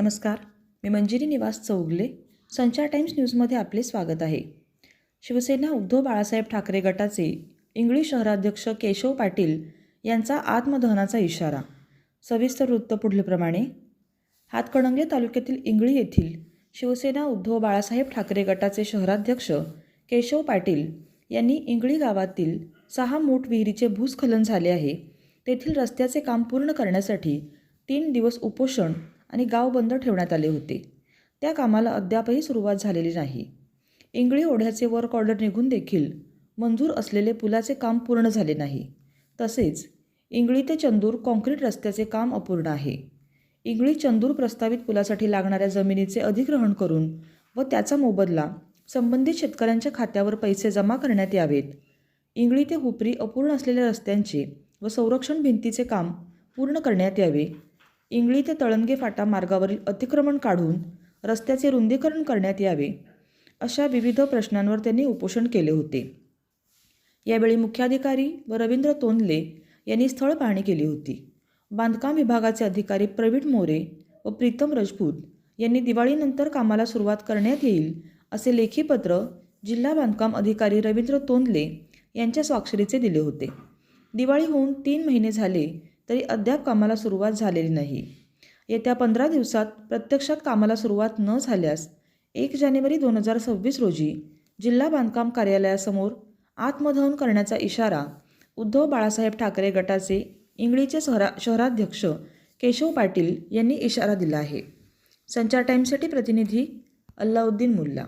नमस्कार. मी मंजिरी निवास चौगले संचार टाइम्स न्यूजमध्ये आपले स्वागत आहे. शिवसेना उद्धव बाळासाहेब ठाकरे गटाचे इंगळी शहराध्यक्ष केशव पाटील यांचा आत्मदहनाचा इशारा. सविस्तर वृत्त पुढीलप्रमाणे. हातकणंगले तालुक्यातील इंगळी येथील शिवसेना उद्धव बाळासाहेब ठाकरे गटाचे शहराध्यक्ष केशव पाटील यांनी इंगळी गावातील सहा मूठ विहिरीचे भूस्खलन झाले आहे. तेथील रस्त्याचे काम पूर्ण करण्यासाठी तीन दिवस उपोषण आणि गाव बंद ठेवण्यात आले होते. त्या कामाला अद्यापही सुरुवात झालेली नाही. इंगळी ओढ्याचे वर्क ऑर्डर निघून देखील मंजूर असलेले पुलाचे काम पूर्ण झाले नाही. तसेच इंगळी ते चंदूर कॉन्क्रीट रस्त्याचे काम अपूर्ण आहे. इंगळी चंदूर प्रस्तावित पुलासाठी लागणाऱ्या जमिनीचे अधिग्रहण करून व त्याचा मोबदला संबंधित शेतकऱ्यांच्या खात्यावर पैसे जमा करण्यात यावेत. इंगळी ते हुपरी अपूर्ण असलेल्या रस्त्यांचे व संरक्षण भिंतीचे काम पूर्ण करण्यात यावे. इंगळी ते तळंगे फाटा मार्गावरील अतिक्रमण काढून रस्त्याचे रुंदीकरण करण्यात यावे अशा विविध प्रश्नांवर त्यांनी उपोषण केले होते. यावेळी मुख्याधिकारी व रवींद्र तोंडले यांनी स्थळ पाहणी केली होती. बांधकाम विभागाचे अधिकारी प्रवीण मोरे व प्रीतम राजपूत यांनी दिवाळीनंतर कामाला सुरुवात करण्यात येईल असे लेखी पत्र जिल्हा बांधकाम अधिकारी रवींद्र तोंडले यांच्या स्वाक्षरीचे दिले होते. दिवाळी होऊन तीन महिने झाले तरी अद्याप कामाला सुरुवात झालेली नाही. येत्या पंधरा दिवसात प्रत्यक्षात कामाला सुरुवात न झाल्यास एक जानेवारी दोन हजार सव्वीस रोजी जिल्हा बांधकाम कार्यालयासमोर आत्मदहन करण्याचा इशारा उद्धव बाळासाहेब ठाकरे गटाचे इंगळीचे शहरा शहराध्यक्ष केशव पाटील यांनी इशारा दिला आहे. संचार टाईमसाठी प्रतिनिधी अल्लाउद्दीन मुल्ला